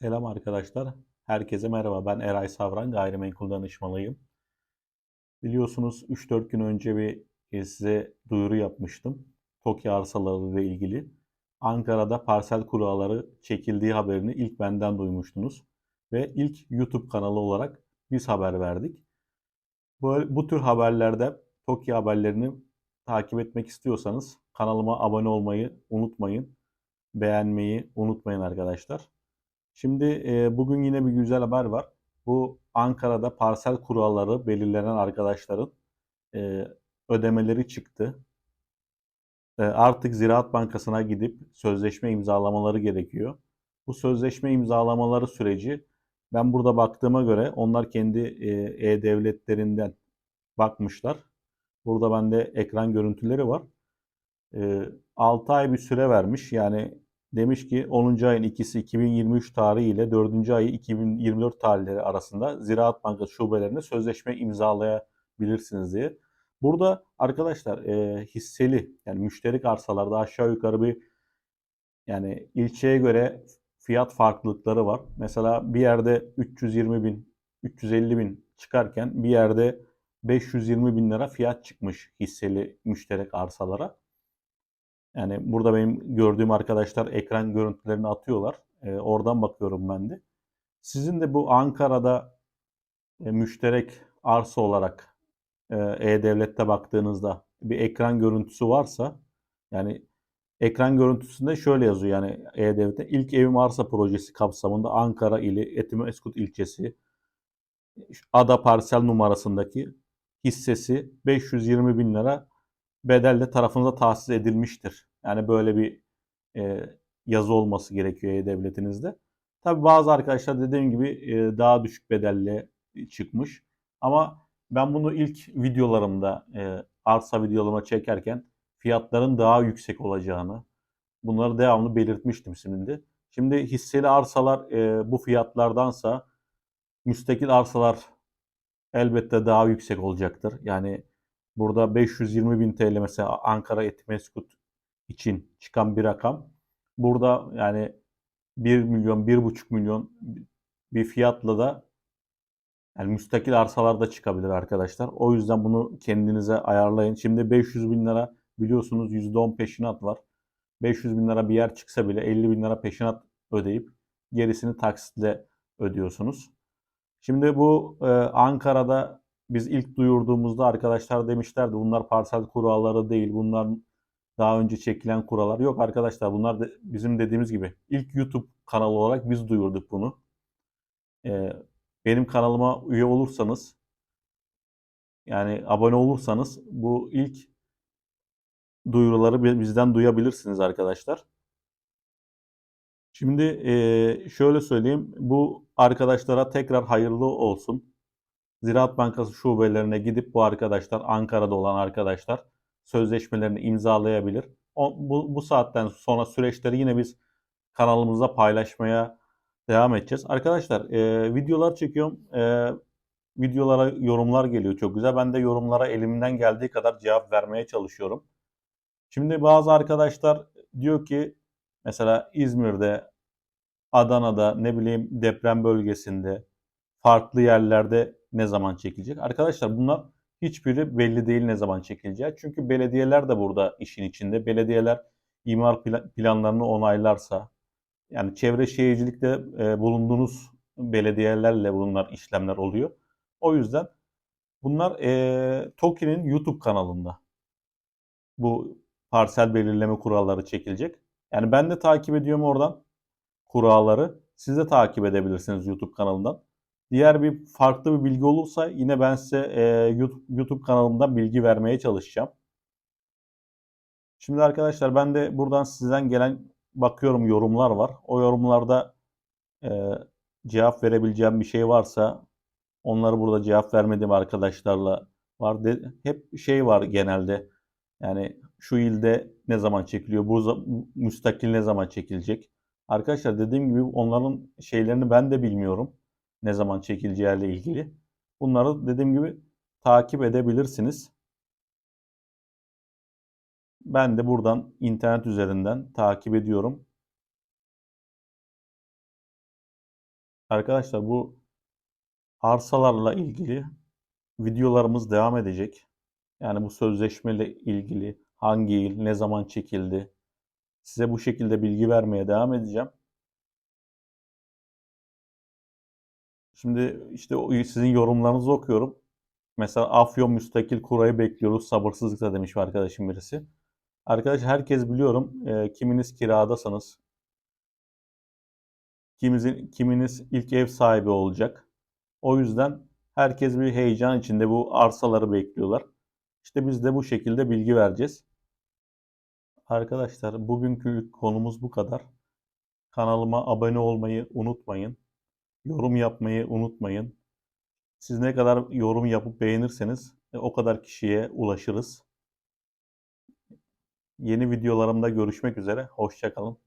Selam arkadaşlar. Herkese merhaba. Ben Eray Savran, gayrimenkul danışmanıyım. Biliyorsunuz 3-4 gün önce bir e, size duyuru yapmıştım. TOKİ arsaları ile ilgili. Ankara'da parsel kuralları çekildiği haberini ilk benden duymuştunuz. Ve ilk YouTube kanalı olarak biz haber verdik. Bu, bu tür haberlerde TOKİ haberlerini takip etmek istiyorsanız kanalıma abone olmayı unutmayın. Beğenmeyi unutmayın arkadaşlar. Şimdi e, bugün yine bir güzel haber var. Bu Ankara'da parsel kuralları belirlenen arkadaşların e, ödemeleri çıktı. E, artık Ziraat Bankası'na gidip sözleşme imzalamaları gerekiyor. Bu sözleşme imzalamaları süreci ben burada baktığıma göre onlar kendi e-devletlerinden bakmışlar. Burada bende ekran görüntüleri var. E, 6 ay bir süre vermiş. Yani demiş ki 10. ayın ikisi 2023 tarihi ile 4. ayı 2024 tarihleri arasında Ziraat Bankası şubelerinde sözleşme imzalayabilirsiniz diye. Burada arkadaşlar e, hisseli yani müşterik arsalarda aşağı yukarı bir yani ilçeye göre fiyat farklılıkları var. Mesela bir yerde 320 bin, 350 bin çıkarken bir yerde 520 bin lira fiyat çıkmış hisseli müşterek arsalara. Yani burada benim gördüğüm arkadaşlar ekran görüntülerini atıyorlar. E, oradan bakıyorum ben de. Sizin de bu Ankara'da e, müşterek arsa olarak e, E-Devlet'te baktığınızda bir ekran görüntüsü varsa yani ekran görüntüsünde şöyle yazıyor yani E-Devlet'te ilk evim arsa projesi kapsamında Ankara ili Etimeskut ilçesi ada parsel numarasındaki hissesi 520 bin lira bedelle tarafınıza tahsis edilmiştir. Yani böyle bir e, yazı olması gerekiyor E-Devletinizde. Tabi bazı arkadaşlar dediğim gibi e, daha düşük bedelle çıkmış. Ama ben bunu ilk videolarımda e, arsa videolarıma çekerken fiyatların daha yüksek olacağını bunları devamlı belirtmiştim şimdi. Şimdi hisseli arsalar e, bu fiyatlardansa müstakil arsalar elbette daha yüksek olacaktır. Yani Burada 520 bin TL mesela Ankara Etimeskut için çıkan bir rakam. Burada yani 1 milyon, 1,5 milyon bir fiyatla da yani müstakil arsalarda çıkabilir arkadaşlar. O yüzden bunu kendinize ayarlayın. Şimdi 500 bin lira biliyorsunuz %10 peşinat var. 500 bin lira bir yer çıksa bile 50 bin lira peşinat ödeyip gerisini taksitle ödüyorsunuz. Şimdi bu e, Ankara'da biz ilk duyurduğumuzda arkadaşlar demişlerdi bunlar parsel kuralları değil. Bunlar daha önce çekilen kurallar. Yok arkadaşlar bunlar da bizim dediğimiz gibi ilk YouTube kanalı olarak biz duyurduk bunu. Ee, benim kanalıma üye olursanız yani abone olursanız bu ilk duyuruları bizden duyabilirsiniz arkadaşlar. Şimdi e, şöyle söyleyeyim. Bu arkadaşlara tekrar hayırlı olsun. Ziraat Bankası şubelerine gidip bu arkadaşlar Ankara'da olan arkadaşlar sözleşmelerini imzalayabilir. O, bu, bu saatten sonra süreçleri yine biz kanalımızda paylaşmaya devam edeceğiz. Arkadaşlar e, videolar çekiyorum. E, videolara yorumlar geliyor çok güzel. Ben de yorumlara elimden geldiği kadar cevap vermeye çalışıyorum. Şimdi bazı arkadaşlar diyor ki mesela İzmir'de, Adana'da, ne bileyim deprem bölgesinde, farklı yerlerde ne zaman çekilecek? Arkadaşlar bunlar hiçbiri belli değil ne zaman çekileceği. Çünkü belediyeler de burada işin içinde. Belediyeler imar planlarını onaylarsa yani çevre şehircilikte e, bulunduğunuz belediyelerle bunlar işlemler oluyor. O yüzden bunlar e, TOKİ'nin YouTube kanalında bu parsel belirleme kuralları çekilecek. Yani ben de takip ediyorum oradan kuralları. Siz de takip edebilirsiniz YouTube kanalından. Diğer bir farklı bir bilgi olursa yine ben size e, YouTube, YouTube kanalımdan bilgi vermeye çalışacağım. Şimdi arkadaşlar ben de buradan sizden gelen bakıyorum yorumlar var. O yorumlarda e, cevap verebileceğim bir şey varsa onları burada cevap vermediğim arkadaşlarla var. De, hep şey var genelde. Yani şu ilde ne zaman çekiliyor, bu müstakil ne zaman çekilecek. Arkadaşlar dediğim gibi onların şeylerini ben de bilmiyorum ne zaman çekileceğiyle ilgili. Bunları dediğim gibi takip edebilirsiniz. Ben de buradan internet üzerinden takip ediyorum. Arkadaşlar bu arsalarla ilgili videolarımız devam edecek. Yani bu sözleşmeyle ilgili hangi yıl, ne zaman çekildi, size bu şekilde bilgi vermeye devam edeceğim. Şimdi işte sizin yorumlarınızı okuyorum. Mesela Afyon müstakil kurayı bekliyoruz sabırsızlıkla demiş bir arkadaşım birisi. Arkadaş herkes biliyorum e, kiminiz kiradasınız. Kimizin, kiminiz ilk ev sahibi olacak. O yüzden herkes bir heyecan içinde bu arsaları bekliyorlar. İşte biz de bu şekilde bilgi vereceğiz. Arkadaşlar bugünkü konumuz bu kadar. Kanalıma abone olmayı unutmayın. Yorum yapmayı unutmayın. Siz ne kadar yorum yapıp beğenirseniz e, o kadar kişiye ulaşırız. Yeni videolarımda görüşmek üzere. Hoşça kalın.